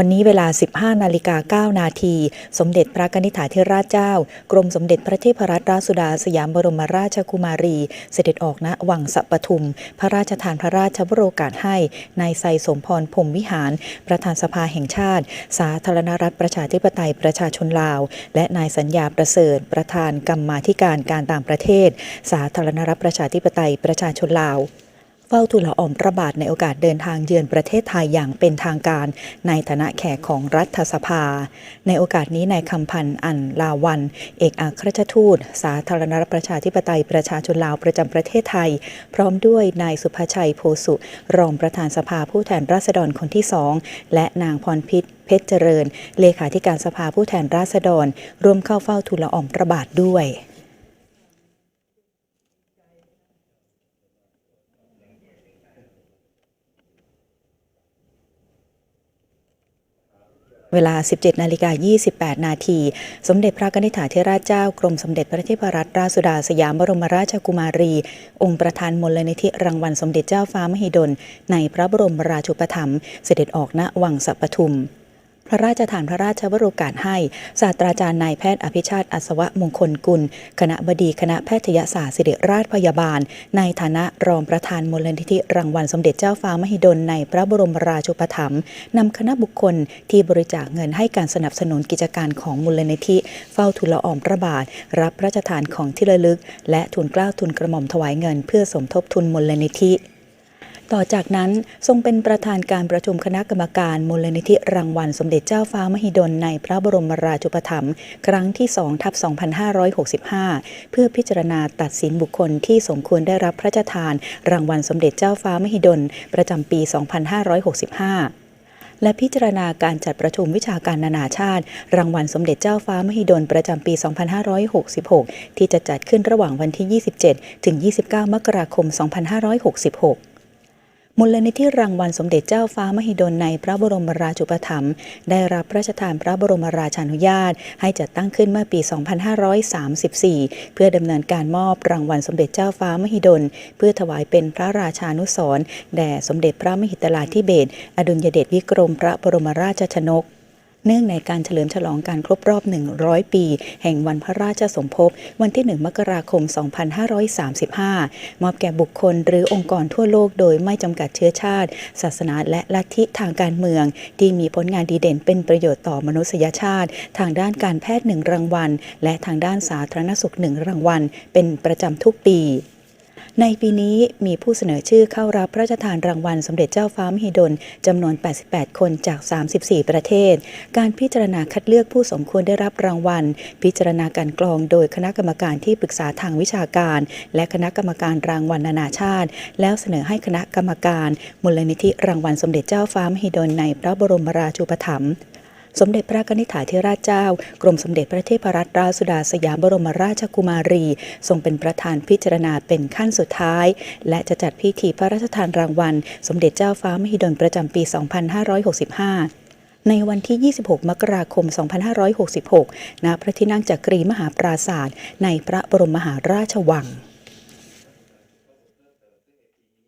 วันนี้เวลา 15 นาฬิกา 9 นาที สมเด็จพระนิธิถาธิราชเจ้า กรมสมเด็จพระเทพรัตนราชสุดาสยามบรมราชกุมารี เสด็จออกณวังสะปทุม พระราชทานพระราชวโรกาสให้นายไซสมพรพรมวิหาร ประธานสภาแห่งชาติ สาธารณรัฐประชาธิปไตยประชาชนลาว และนายสัญญาประเสริฐ ประธานกรรมาธิการการต่างประเทศ สาธารณรัฐประชาธิปไตยประชาชนลาว เฝ้าทูลละอองพระบาทในโอกาสเดินทางเยือนประเทศไทยอย่างเป็นทางการ ในฐานะแขกของรัฐสภา ในโอกาสนี้นายคำพันธ์อันลาวัน เอกอัครราชทูต สาธารณรัฐประชาธิปไตยประชาชนลาวประจำประเทศไทย พร้อมด้วยนายสุภชัยโพสุ รองประธานสภาผู้แทนราษฎรคนที่สองและนางพรพิษเพชรเจริญ เลขาธิการสภาผู้แทนราษฎร ร่วมเข้าเฝ้าทูลละอองพระบาทด้วย เวลา 17 นาฬิกา 28 นาที สมเด็จพระนิธิถาธิราชเจ้า กรมสมเด็จพระเทพรัตนราชสุดาสยามบรมราชกุมารี องค์ประธานมูลนิธิรางวัลสมเด็จเจ้าฟ้ามหิดล ในพระบรมราชูปถัมภ์เสด็จออกณวังสัปทุม พระราชทานพระราชวโรกาสให้ศาสตราจารย์นายแพทย์อภิชาติอัศวะมงคลกุล คณะบดีคณะแพทยศาสตร์ศิริราชพยาบาล ในฐานะรองประธานมูลนิธิรางวัลสมเด็จเจ้าฟ้ามหิดลในพระบรมราชูปถัมภ์นำคณะบุคคลที่บริจาคเงินให้การสนับสนุนกิจการของมูลนิธิ เฝ้าทูลละอองพระบาท รับพระราชทานของที่ระลึก และทุนกล้าทุนกระหม่อมถวายเงิน เพื่อสมทบทุนมูลนิธิ ต่อจากนั้นทรงเป็นประธานการประชุมคณะกรรมการมูลนิธิรางวัลสมเด็จเจ้าฟ้ามหิดลในพระบรมราชูปถัมภ์ครั้งที่2ทับ2565 เพื่อพิจารณาตัดสินบุคคลที่สมควรได้รับพระราชทาน รางวัลสมเด็จเจ้าฟ้ามหิดล ประจำปี 2565และพิจารณาการจัดประชุมวิชาการนานาชาติ รางวัลสมเด็จเจ้าฟ้ามหิดลประจำปี 2566 ที่จะจัดขึ้นระหว่างวันที่ 27 ถึง 29 มกราคม 2566 มูลนิธิรางวัลสมเด็จเจ้าฟ้ามหิดลในพระบรมราชูปถัมภ์ได้รับพระราชทานพระบรมราชานุญาต ให้จัดตั้งขึ้นเมื่อปี 2534 เพื่อดำเนินการมอบรางวัลสมเด็จเจ้าฟ้ามหิดล เพื่อถวายเป็นพระราชานุสรณ์แด่สมเด็จพระมหิตลาธิเบศอดุลยเดชวิกรมพระบรมราชชนก เนื่องในการเฉลิมฉลองการครบรอบ 100 ปี แห่งวันพระราชสมภพ วันที่ 1 มกราคม 2535 มอบแก่บุคคลหรือองค์กรทั่วโลกโดยไม่จำกัดเชื้อชาติ ศาสนาและลัทธิทางการเมือง ที่มีผลงานดีเด่นเป็นประโยชน์ต่อมนุษยชาติ ทางด้านการแพทย์หนึ่งรางวัล และทางด้านสาธารณสุขหนึ่งรางวัล เป็นประจำทุกปี ในปีนี้มีผู้เสนอชื่อเข้ารับพระราชทานรางวัลสมเด็จเจ้าฟ้ามหิดลจำนวน 88 คนจาก 34 ประเทศ การพิจารณาคัดเลือกผู้สมควรได้รับรางวัล พิจารณาการกรองโดยคณะกรรมการที่ปรึกษาทางวิชาการ และคณะกรรมการรางวัลนานาชาติ แล้วเสนอให้คณะกรรมการมูลนิธิรางวัลสมเด็จเจ้าฟ้ามหิดลในพระบรมราชูปถัมภ์ สมเด็จพระนิธิถาธิราชเจ้า กรมสมเด็จพระเทพรัตนราชสุดาสยามบรมราชกุมารี ทรงเป็นประธานพิจารณาเป็นขั้นสุดท้าย และจะจัดพิธีพระราชทานรางวัล สมเด็จเจ้าฟ้ามหิดลประจำปี 2565ในวันที่ 26 มกราคม 2566 ณ พระที่นั่งจักรีมหาปราศาสตร์ในพระบรมมหาราชวัง